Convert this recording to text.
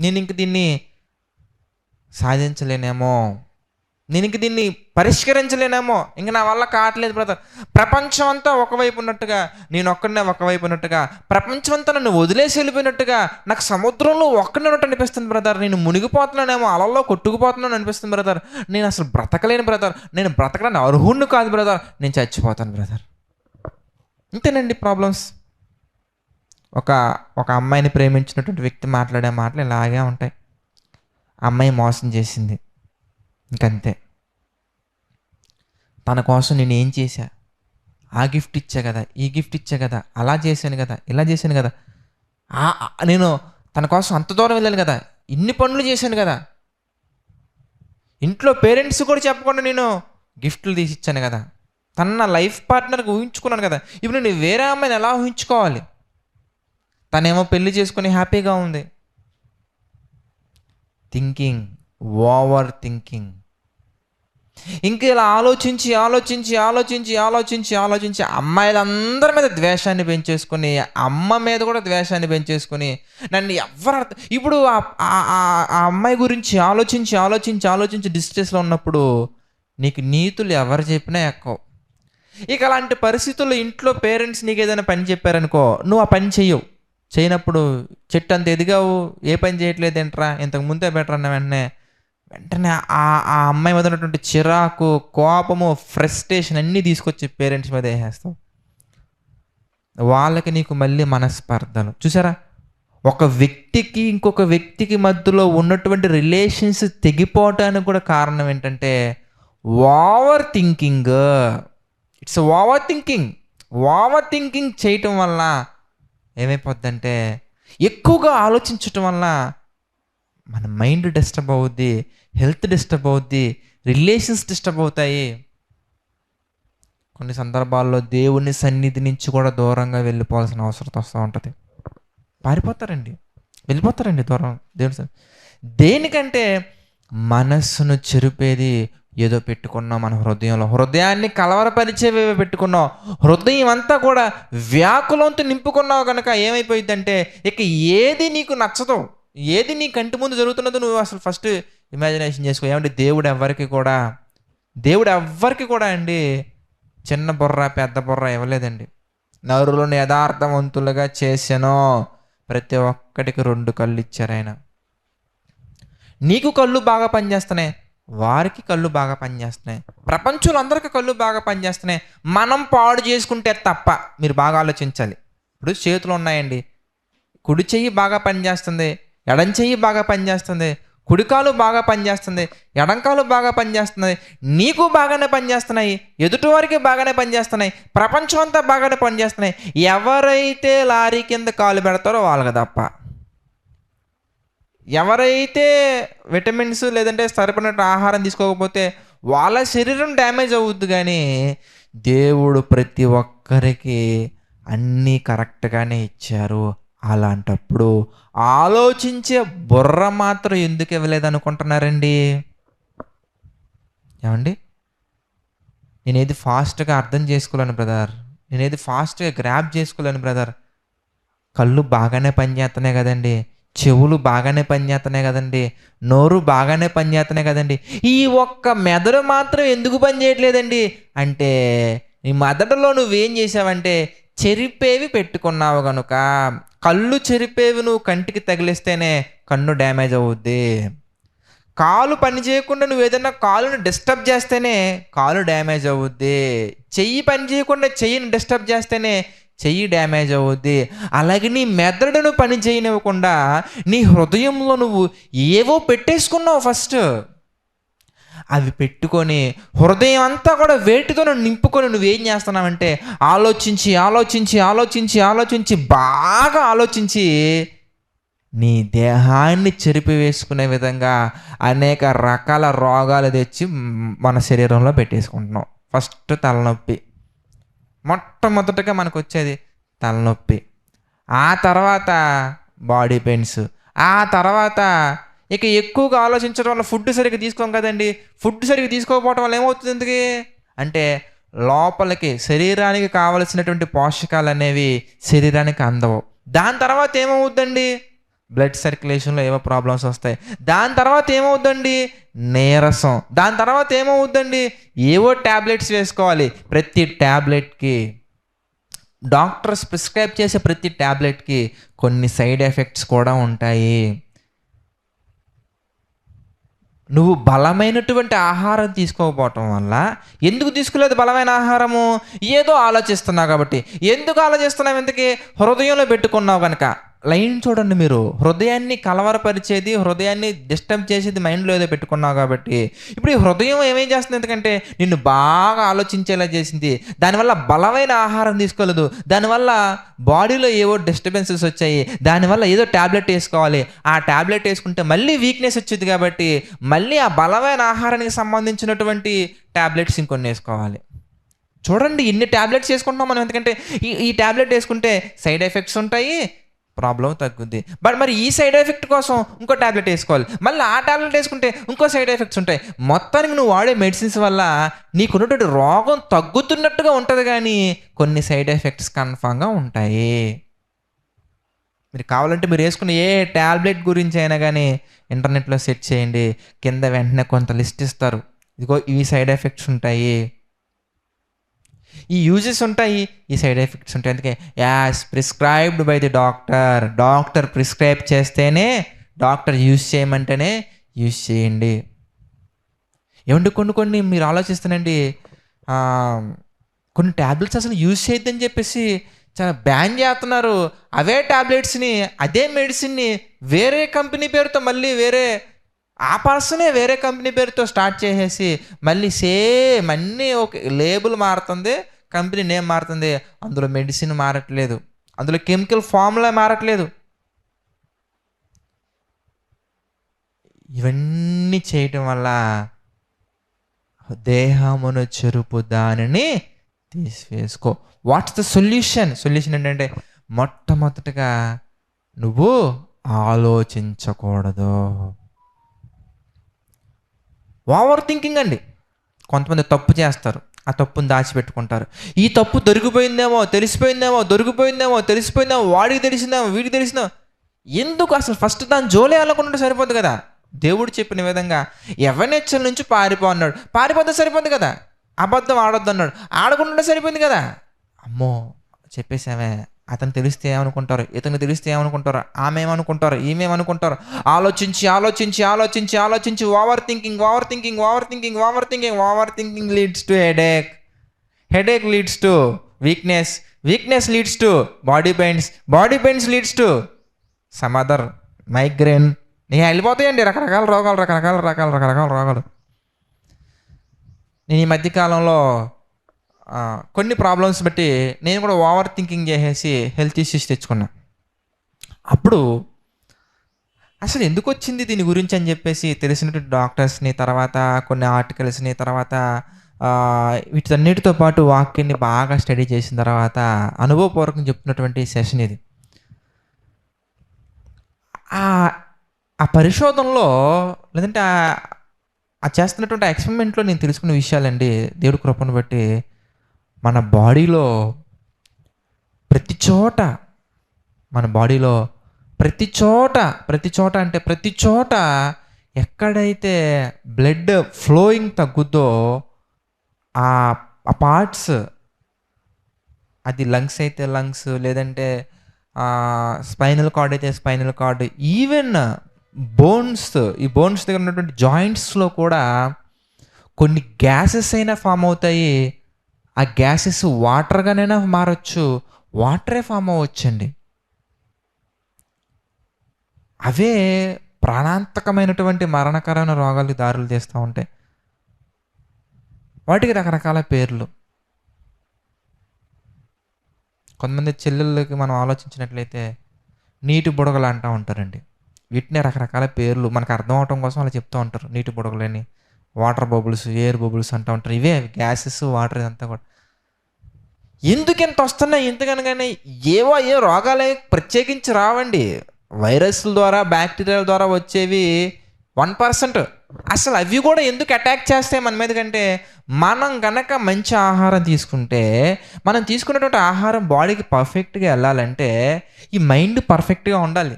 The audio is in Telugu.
నేను ఇంక దీన్ని సాధించలేనేమో. నేను ఇంక దీన్ని పరిష్కరించలేనేమో. ఇంక నా వల్ల కావట్లేదు బ్రదర్. ప్రపంచం అంతా ఒకవైపు ఉన్నట్టుగా నేను ఒక్కడనే ఒకవైపు ఉన్నట్టుగా ప్రపంచం అంతా నన్ను వదిలేసి వెళ్ళిపోయినట్టుగా నాకు సముద్రంలో ఒక్కడే ఉన్నట్టు అనిపిస్తుంది బ్రదర్. నేను మునిగిపోతున్నానేమో అలల్లో కొట్టుకుపోతున్నాను అనిపిస్తుంది బ్రదర్. నేను అసలు బ్రతకలేను బ్రదర్. నేను బ్రతకడానికి అర్హుణ్ణి కాదు బ్రదర్. నేను చచ్చిపోతాను బ్రదర్. ఇంతేనండి ప్రాబ్లమ్స్. ఒక ఒక అమ్మాయిని ప్రేమించినటువంటి వ్యక్తి మాట్లాడే మాటలు ఇలాగే ఉంటాయి. ఆ అమ్మాయి మోసం చేసింది. ఇంకంతే. తన కోసం నేను ఏం చేశా? ఆ గిఫ్ట్ ఇచ్చా కదా ఈ గిఫ్ట్ ఇచ్చా కదా అలా చేశాను కదా ఇలా చేశాను కదా. ఆ- నేను తన కోసం అంత దూరం వెళ్ళాను కదా ఇన్ని పనులు చేశాను కదా. ఇంట్లో పేరెంట్స్ కూడా చెప్పకుండా నేను గిఫ్ట్లు తీసి ఇచ్చాను కదా. తన లైఫ్ పార్ట్నర్కి ఊహించుకున్నాను కదా. ఇప్పుడు నేను వేరే అమ్మాయిని ఎలా ఊహించుకోవాలి? తనేమో పెళ్ళి చేసుకుని హ్యాపీగా ఉంది. థింకింగ్ ఓవర్ థింకింగ్ ఇంక ఇలా ఆలోచించి ఆలోచించి ఆలోచించి ఆలోచించి ఆలోచించి అమ్మాయిలందరి మీద ద్వేషాన్ని పెంచేసుకుని అమ్మ మీద కూడా ద్వేషాన్ని పెంచేసుకుని నన్ను ఎవరు అర్థం ఇప్పుడు ఆ- ఆ అమ్మాయి గురించి ఆలోచించి ఆలోచించి ఆలోచించి డిస్ట్రెస్లో ఉన్నప్పుడు నీకు నీతులు ఎవరు చెప్పినా ఎక్కువ. ఇక అలాంటి పరిస్థితుల్లో ఇంట్లో పేరెంట్స్ నీకు ఏదైనా పని చెప్పారనుకో నువ్వు ఆ పని చెయ్యవు. చేయనప్పుడు చెట్టు అంత ఎదిగావు ఏ పని చేయట్లేదు ఏంట్రా? ఇంతకు ముందే బెటర్ అన్న వెంటనే వెంటనే ఆ ఆ అమ్మాయి మీద ఉన్నటువంటి చిరాకు కోపము ఫ్రస్ట్రేషన్ అన్నీ తీసుకొచ్చి పేరెంట్స్ మీద వేసేస్తావు. వాళ్ళకి నీకు మళ్ళీ మనస్పర్ధలు. చూసారా? ఒక వ్యక్తికి ఇంకొక వ్యక్తికి మధ్యలో ఉన్నటువంటి రిలేషన్స్ తెగిపోవటానికి కూడా కారణం ఏంటంటే over thinking it's over thinking over thinking చేయటం వల్ల ఏమైపోద్దంటే ఎక్కువగా ఆలోచించటం వల్ల మన మైండ్ డిస్టర్బ్ అవుద్ది హెల్త్ డిస్టర్బ్ అవుద్ది రిలేషన్స్ డిస్టర్బ్ అవుతాయి. కొన్ని సందర్భాల్లో దేవుని సన్నిధి నుంచి కూడా దూరంగా వెళ్ళిపోవాల్సిన అవసరం వస్తూ ఉంటుంది. పారిపోతారండి. వెళ్ళిపోతారండి దూరం దేవుని సన్నిధి. దేనికంటే మనస్సును చెరిపేది ఏదో పెట్టుకున్నాం మన హృదయంలో. హృదయాన్ని కలవరపరిచేవే పెట్టుకున్నాం. హృదయం అంతా కూడా వ్యాకులంతో నింపుకున్నావు కనుక ఏమైపోయిందంటే ఇక ఏది నీకు నచ్చదు ఏది నీ కంటి ముందు జరుగుతున్నదో నువ్వు అసలు ఫస్ట్ ఇమాజినేషన్ చేసుకో. ఏమంటే దేవుడు ఎవ్వరికి కూడా దేవుడు ఎవ్వరికి కూడా అండి చిన్న బుర్ర పెద్ద బుర్ర ఇవ్వలేదండి. నరులను యథార్థవంతులుగా చేసానో ప్రతి ఒక్కటికి రెండు కళ్ళు ఇచ్చారు ఆయన. నీకు కళ్ళు బాగా పనిచేస్తున్నాయి. వారికి కళ్ళు బాగా పనిచేస్తున్నాయి. ప్రపంచంలో అందరికీ కళ్ళు బాగా పనిచేస్తున్నాయి. మనం పాడు చేసుకుంటే తప్ప మీరు బాగా ఆలోచించాలి. ఇప్పుడు చేతులు ఉన్నాయండి. కుడి చెయ్యి బాగా పనిచేస్తుంది. ఎడం చెయ్యి బాగా పనిచేస్తుంది. కుడికాలు బాగా పనిచేస్తుంది. ఎడంకాలు బాగా పనిచేస్తుంది. నీకు బాగానే పనిచేస్తున్నాయి. ఎదుటివారికి బాగానే పనిచేస్తున్నాయి. ప్రపంచం అంతా బాగానే పనిచేస్తున్నాయి. ఎవరైతే లారీ కింద కాలు పెడతారో వాళ్ళకి తప్ప. ఎవరైతే విటమిన్స్ లేదంటే సరిపడినట్టు ఆహారం తీసుకోకపోతే వాళ్ళ శరీరం డ్యామేజ్ అవుద్ది కానీ దేవుడు ప్రతి ఒక్కరికి అన్నీ కరెక్ట్గానే ఇచ్చారు. అలాంటప్పుడు ఆలోచించే బుర్ర మాత్రం ఎందుకు ఇవ్వలేదు అనుకుంటున్నారండి ఏమండి? నేనేది ఫాస్ట్గా అర్థం చేసుకోలేను బ్రదర్. నేనేది ఫాస్ట్గా గ్రాప్ చేసుకోలేను బ్రదర్. కళ్ళు బాగానే పనిచేస్తున్నాయి కదండి. చెవులు బాగానే పనిచేస్తున్నాయి కదండి నోరు బాగానే పనిచేస్తున్నాయి కదండి ఈ ఒక్క మెదడు మాత్రం ఎందుకు పనిచేయట్లేదండి? అంటే నీ మెదడులో నువ్వేం చేసావంటే చెరిపేవి పెట్టుకున్నావు కనుక కళ్ళు చెరిపేవి నువ్వు కంటికి తగిలిస్తేనే కన్ను డ్యామేజ్ అవుద్ది. కాలు పని చేయకుండా నువ్వు ఏదైనా కాలుని డిస్టర్బ్ చేస్తేనే కాలు డ్యామేజ్ అవుద్ది. చెయ్యి పని చేయకుండా చెయ్యిని డిస్టర్బ్ చేస్తేనే చెయ్యి డ్యామేజ్ అవుద్ది. అలాగే నీ మెదడును పని చేయనివ్వకుండా నీ హృదయంలో నువ్వు ఏవో పెట్టేసుకున్నావు ఫస్ట్. అవి పెట్టుకొని హృదయం అంతా కూడా వేటితో నింపుకొని నువ్వేం చేస్తున్నావంటే ఆలోచించి ఆలోచించి ఆలోచించి ఆలోచించి బాగా ఆలోచించి నీ దేహాన్ని చెరిపివేసుకునే విధంగా అనేక రకాల రోగాలు తెచ్చి మన శరీరంలో పెట్టేసుకుంటున్నాం ఫస్ట్ తలనొప్పి. మొట్టమొదటగా మనకు వచ్చేది తలనొప్పి. ఆ తర్వాత బాడీ పెయిన్స్. ఆ తర్వాత ఇక ఎక్కువగా ఆలోచించడం వల్ల ఫుడ్ సరిగ్గా తీసుకోం కదండి. ఫుడ్ సరిగ్గా తీసుకోకపోవడం వల్ల ఏమవుతుంది ఎందుకు? అంటే లోపలికి శరీరానికి కావలసినటువంటి పోషకాలు అనేవి శరీరానికి అందవు. దాని తర్వాత ఏమవుద్దండి? బ్లడ్ సర్క్యులేషన్లో ఏవో ప్రాబ్లమ్స్ వస్తాయి. దాని తర్వాత ఏమవుద్దండి? నీరసం. దాని తర్వాత ఏమవుద్దండి? ఏవో ట్యాబ్లెట్స్ వేసుకోవాలి. ప్రతి ట్యాబ్లెట్కి డాక్టర్స్ ప్రిస్క్రైబ్ చేసే ప్రతి ట్యాబ్లెట్కి కొన్ని సైడ్ ఎఫెక్ట్స్ కూడా ఉంటాయి. నువ్వు బలమైనటువంటి ఆహారం తీసుకోకపోవటం వల్ల ఎందుకు తీసుకోలేదు బలమైన ఆహారము? ఏదో ఆలోచిస్తున్నావు కాబట్టి. ఎందుకు ఆలోచిస్తున్నావు? ఎందుకే హృదయంలో పెట్టుకున్నావు కనుక లైన్ చూడండి మీరు. హృదయాన్ని కలవరపరిచేది హృదయాన్ని డిస్టర్బ్ చేసేది మైండ్లో ఏదో పెట్టుకున్నావు కాబట్టి. ఇప్పుడు ఈ హృదయం ఏమేం చేస్తుంది? ఎందుకంటే నిన్ను బాగా ఆలోచించేలా చేసింది. దానివల్ల బలమైన ఆహారం తీసుకోలేదు. దానివల్ల బాడీలో ఏవో డిస్టర్బెన్సెస్ వచ్చాయి. దానివల్ల ఏదో ట్యాబ్లెట్ వేసుకోవాలి. ఆ ట్యాబ్లెట్ వేసుకుంటే మళ్ళీ వీక్నెస్ వచ్చింది కాబట్టి మళ్ళీ ఆ బలమైన ఆహారానికి సంబంధించినటువంటి ట్యాబ్లెట్స్ ఇంకొన్ని వేసుకోవాలి. చూడండి ఇన్ని ట్యాబ్లెట్స్ వేసుకుంటున్నాం మనం. ఎందుకంటే ఈ ఈ ట్యాబ్లెట్ వేసుకుంటే సైడ్ ఎఫెక్ట్స్ ఉంటాయి ప్రాబ్లం తగ్గుద్ది. బట్ మరి ఈ సైడ్ ఎఫెక్ట్ కోసం ఇంకో ట్యాబ్లెట్ వేసుకోవాలి. మళ్ళీ ఆ ట్యాబ్లెట్ వేసుకుంటే ఇంకో సైడ్ ఎఫెక్ట్స్ ఉంటాయి. మొత్తానికి నువ్వు వాడే మెడిసిన్స్ వల్ల నీకున్నటువంటి రోగం తగ్గుతున్నట్టుగా ఉంటుంది కానీ కొన్ని సైడ్ ఎఫెక్ట్స్ కన్ఫామ్గా ఉంటాయి. మీరు కావాలంటే మీరు వేసుకున్న ఏ ట్యాబ్లెట్ గురించి అయినా కానీ ఇంటర్నెట్లో సెర్చ్ చేయండి. కింద వెంటనే కొంత లిస్ట్ ఇస్తారు. ఇదిగో ఈ సైడ్ ఎఫెక్ట్స్ ఉంటాయి. ఈ యూజెస్ ఉంటాయి ఈ సైడ్ ఎఫెక్ట్స్ ఉంటాయి. అందుకే as prescribed by the doctor doctor prescribe చేస్తేనే డాక్టర్ యూజ్ చేయమంటేనే యూజ్ చేయండి. ఏమంటే కొన్ని కొన్ని మీరు ఆలోచిస్తానండి కొన్ని ట్యాబ్లెట్స్ అసలు యూజ్ చేయొద్దని చెప్పేసి చాలా బ్యాన్ చేస్తున్నారు. అవే ట్యాబ్లెట్స్ని అదే మెడిసిన్ని వేరే కంపెనీ పేరుతో మళ్ళీ వేరే ఆ పర్సనే వేరే కంపెనీ పేరుతో స్టార్ట్ చేసేసి మళ్ళీ సేమ్ అన్నీ ఒక లేబుల్ మారుతుంది. కంపెనీ నేమ్ మారుతుంది. అందులో మెడిసిన్ మారట్లేదు. అందులో కెమికల్ ఫార్ములా మారట్లేదు. ఇవన్నీ చేయటం వల్ల దేహమును చెరుపు దానిని తీసివేసుకో. వాట్స్ ద సొల్యూషన్ సొల్యూషన్ ఏంటంటే మొట్టమొదటిగా నువ్వు ఆలోచించకూడదు. ఓవర్ థింకింగ్ అండి. కొంతమంది తప్పు చేస్తారు. ఆ తప్పుని దాచిపెట్టుకుంటారు. ఈ తప్పు దొరికిపోయిందేమో తెలిసిపోయిందేమో దొరికిపోయిందేమో తెలిసిపోయిందేమో వాడికి తెలిసిందేమో వీడికి తెలిసిందేమో. ఎందుకు అసలు ఫస్ట్ దాని జోలే వెళ్ళకుండా సరిపోద్ది కదా? దేవుడు చెప్పిన విధంగా ఎవరినెచ్చల నుంచి పారిపో అన్నాడు పారిపోతే సరిపోద్ది కదా? అబద్ధం ఆడొద్దు అన్నాడు ఆడకుండా సరిపోయింది కదా? అమ్మో చెప్పేసామే అతను తెలిస్తే ఏమనుకుంటారు? ఇతను తెలిస్తే ఏమనుకుంటారు? ఆమె ఏమనుకుంటారు? ఈమె ఆలోచించి ఆలోచించి ఆలోచించి ఆలోచించి overthinking overthinking overthinking overthinking overthinking leads to headache. Headache leads to weakness. Weakness leads to body pains. Body pains leads to some other. Migraine. నేను వెళ్ళిపోతాయండి. రకరకాల రోగాలు రకరకాల రకాల రకరకాల రోగాలు. నేను ఈ మధ్యకాలంలో కొన్ని ప్రాబ్లమ్స్ బట్టి నేను కూడా ఓవర్ థింకింగ్ చేసేసి హెల్త్ ఇష్యూస్ తెచ్చుకున్నా. అప్పుడు అసలు ఎందుకు వచ్చింది దీని గురించి అని చెప్పేసి తెలిసినటువంటి డాక్టర్స్ని తర్వాత కొన్ని ఆర్టికల్స్ని తర్వాత వీటన్నిటితో పాటు వాక్యాన్ని బాగా స్టడీ చేసిన తర్వాత అనుభవపూర్వకం చెప్తున్నటువంటి సెషన్ ఇది. ఆ పరిశోధనలో లేదంటే ఆ- చేస్తున్నటువంటి ఎక్స్పెరిమెంట్లో నేను తెలుసుకున్న విషయాలండి దేవుడి కృపను బట్టి మన బాడీలో ప్రతి చోట మన బాడీలో ప్రతి చోట ప్రతి చోట అంటే ప్రతి చోట ఎక్కడైతే బ్లడ్ ఫ్లోయింగ్ తగ్గుద్దో ఆ పార్ట్స్ అది లంగ్స్ అయితే లంగ్స్ లేదంటే స్పైనల్ కార్డ్ అయితే స్పైనల్ కార్డ్ ఈవెన్ బోన్స్ ఈ బోన్స్ దగ్గర ఉన్నటువంటి జాయింట్స్లో కూడా కొన్ని గ్యాసెస్ అయినా ఫామ్ అవుతాయి. ఆ గ్యాసెస్ వాటర్గానైనా మారచ్చు. వాటరే ఫామ్ అవ్వచ్చండి. అవే ప్రాణాంతకమైనటువంటి మరణకరమైన రోగాలకు దారులు తీస్తూ ఉంటాయి వాటికి రకరకాల పేర్లు. కొంతమంది చెల్లెళ్ళకి మనం ఆలోచించినట్లయితే నీటి బుడగలు అంటూ ఉంటారండి. వీటినే రకరకాల పేర్లు మనకు అర్థం అవటం కోసం అలా చెప్తూ ఉంటారు. నీటి బుడగలని వాటర్ బబుల్స్ ఎయిర్ బబుల్స్ అంటూ ఉంటారు. ఇవే గ్యాసెస్ వాటర్ ఇదంతా కూడా. ఎందుకు ఇంత వస్తున్నాయి? ఎందుకనగానే ఏవో ఏ రోగాలు ప్రత్యేకించి రావండి. వైరస్ల ద్వారా బ్యాక్టీరియాల ద్వారా వచ్చేవి వన్ పర్సెంట్. అసలు అవి కూడా ఎందుకు అటాక్ చేస్తాయి మన మీద కంటే? మనం గనక మంచి ఆహారం తీసుకుంటే మనం తీసుకున్నటువంటి ఆహారం బాడీకి పర్ఫెక్ట్గా వెళ్ళాలంటే ఈ మైండ్ పర్ఫెక్ట్గా ఉండాలి.